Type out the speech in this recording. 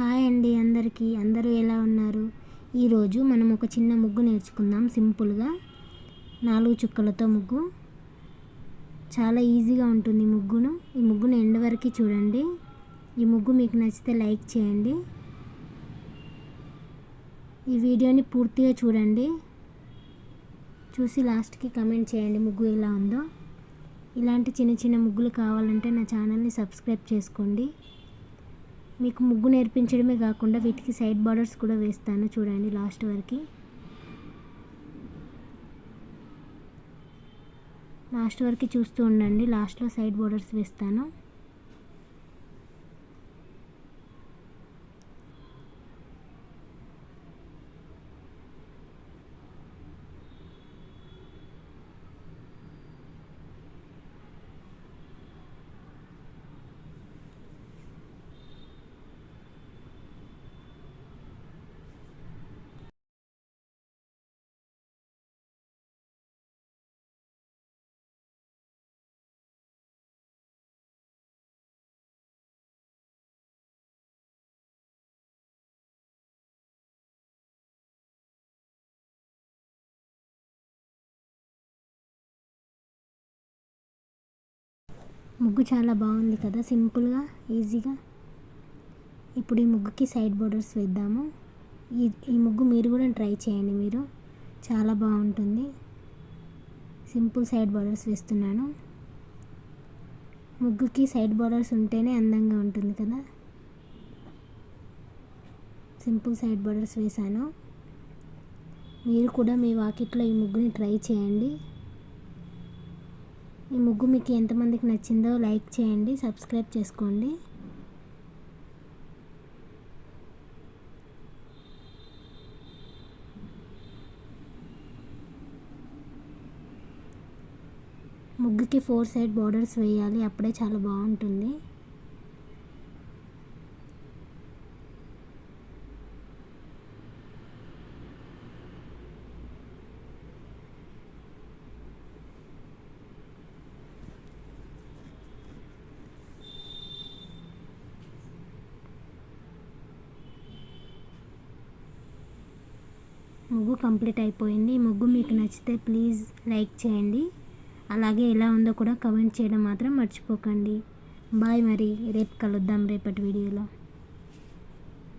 Hi అండి అందరికీ. అందరూ ఎలా ఉన్నారు? ఈరోజు మనం ఒక చిన్న ముగ్గు నేర్చుకుందాం. సింపుల్గా నాలుగు చుక్కలతో ముగ్గు. చాలా ఈజీగా ఉంటుంది ముగ్గును. ఈ ముగ్గును ఎండ్ వరకు చూడండి. ఈ ముగ్గు మీకు నచ్చితే లైక్ చేయండి. ఈ వీడియోని పూర్తిగా చూడండి. చూసి లాస్ట్కి కమెంట్ చేయండి ముగ్గు ఎలా ఉందో. ఇలాంటి చిన్న చిన్న ముగ్గులు కావాలంటే నా ఛానల్ని సబ్స్క్రైబ్ చేసుకోండి. మీకు ముగ్గు నేర్పించడమే కాకుండా వీటికి సైడ్ బార్డర్స్ కూడా వేస్తాను చూడండి లాస్ట్ వరకు. లాస్ట్ వరకు చూస్తూ ఉండండి. లాస్ట్లో సైడ్ బార్డర్స్ వేస్తాను. ముగ్గు చాలా బాగుంది కదా. సింపుల్గా ఈజీగా. ఇప్పుడు ఈ ముగ్గుకి సైడ్ బోర్డర్స్ వేద్దాము. ఈ ఈ ముగ్గు మీరు కూడా ట్రై చేయండి మీరు. చాలా బాగుంటుంది. సింపుల్ సైడ్ బోర్డర్స్ వేస్తున్నాను. ముగ్గుకి సైడ్ బోర్డర్స్ ఉంటేనే అందంగా ఉంటుంది కదా. సింపుల్ సైడ్ బోర్డర్స్ వేసాను మీరు కూడా మీ వాకిట్లో ఈ ముగ్గుని ట్రై చేయండి. ఈ ముగ్గు మీకు ఎంతమందికి నచ్చిందో లైక్ చేయండి సబ్స్క్రైబ్ చేసుకోండి. ముగ్గుకి ఫోర్ సైడ్ బార్డర్స్ వేయాలి అప్పుడే చాలా బాగుంటుంది. ముగ్గు కంప్లీట్ అయిపోయింది. ఈ ముగ్గు మీకు నచ్చితే ప్లీజ్ లైక్ చేయండి. అలాగే ఎలా ఉందో కూడా కమెంట్ చేయడం మాత్రం మర్చిపోకండి. బాయ్ మరి. రేపు కలుద్దాం రేపటి వీడియోలో.